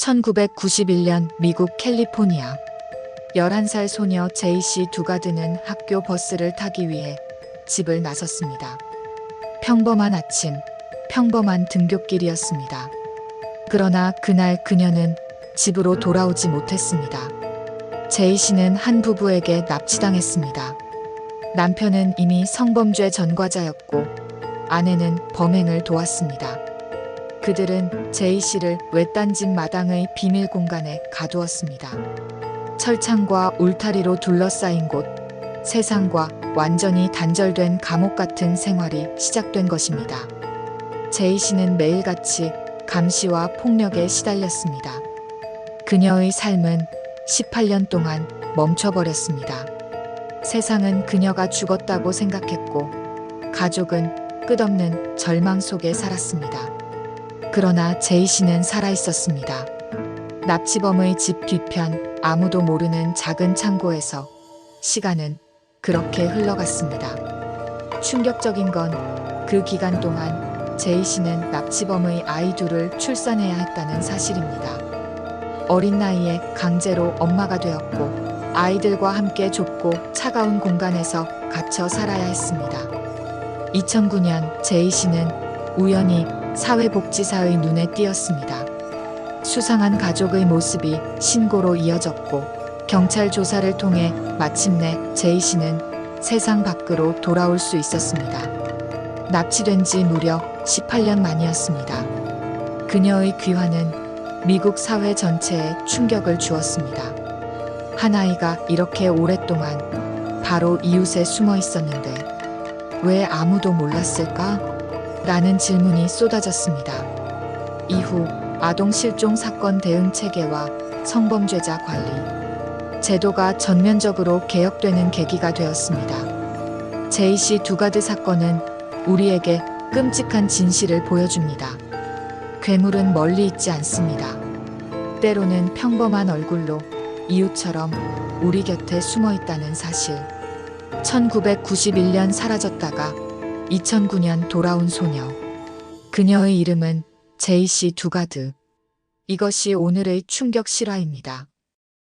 1991년 미국 캘리포니아 11살 소녀 제이씨 두가드는 학교 버스를 타기 위해 집을 나섰습니다. 평범한 아침, 평범한 등굣길이었습니다. 그러나 그날 그녀는 집으로 돌아오지 못했습니다. 제이씨는 한 부부에게 납치당했습니다. 남편은 이미 성범죄 전과자였고 아내는 범행을 도왔습니다. 그들은 제이 씨를 외딴 집 마당의 비밀 공간에 가두었습니다. 철창과 울타리로 둘러싸인 곳, 세상과 완전히 단절된 감옥 같은 생활이 시작된 것입니다. 제이 씨는 매일같이 감시와 폭력에 시달렸습니다. 그녀의 삶은 18년 동안 멈춰버렸습니다. 세상은 그녀가 죽었다고 생각했고, 가족은 끝없는 절망 속에 살았습니다. 그러나 제이 씨는 살아 있었습니다. 납치범의 집 뒤편 아무도 모르는 작은 창고에서 시간은 그렇게 흘러갔습니다. 충격적인 건 그 기간 동안 제이 씨는 납치범의 아이 둘을 출산해야 했다는 사실입니다. 어린 나이에 강제로 엄마가 되었고 아이들과 함께 좁고 차가운 공간에서 갇혀 살아야 했습니다. 2009년 제이 씨는 우연히 사회복지사의 눈에 띄었습니다. 수상한 가족의 모습이 신고로 이어졌고 경찰 조사를 통해 마침내 제이 씨는 세상 밖으로 돌아올 수 있었습니다. 납치된 지 무려 18년 만이었습니다. 그녀의 귀환은 미국 사회 전체에 충격을 주었습니다. 한 아이가 이렇게 오랫동안 바로 이웃에 숨어 있었는데 왜 아무도 몰랐을까? 라는 질문이 쏟아졌습니다. 이후 아동 실종 사건 대응 체계와 성범죄자 관리 제도가 전면적으로 개혁되는 계기가 되었습니다. 제이 씨 두가드 사건은 우리에게 끔찍한 진실을 보여줍니다. 괴물은 멀리 있지 않습니다. 때로는 평범한 얼굴로 이웃처럼 우리 곁에 숨어 있다는 사실. 1991년 사라졌다가 2009년 돌아온 소녀. 그녀의 이름은 제이씨 두가드. 이것이 오늘의 충격 실화입니다.